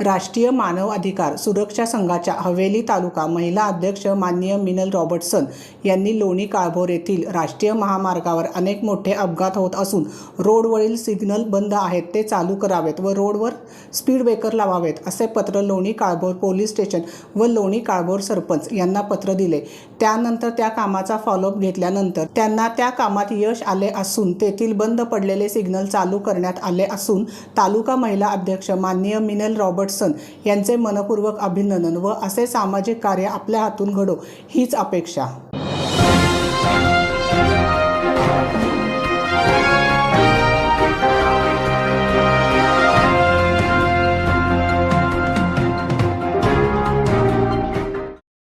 राष्ट्रीय मानव अधिकार सुरक्षा संघाच्या हवेली तालुका महिला अध्यक्ष माननीय मिनल रॉबर्टसन यांनी लोणी काळभोर येथील राष्ट्रीय महामार्गावर अनेक मोठे अपघात होत असून रोडवरील सिग्नल बंद आहेत ते चालू करावेत व रोडवर स्पीड ब्रेकर लावावेत असे पत्र लोणी काळभोर पोलीस स्टेशन व लोणी काळभोर सरपंच यांना पत्र दिले. त्यानंतर त्या कामाचा फॉलोअप घेतल्यानंतर त्यांना त्या कामात यश आले असून तेथील बंद पडलेले सिग्नल चालू करण्यात आले असून तालुका महिला अध्यक्ष माननीय मिनल रॉबर्ट रॉबर्टसन यांचे मनपूर्वक अभिनंदन व असे सामाजिक कार्य आपल्या हातून घडो हीच अपेक्षा.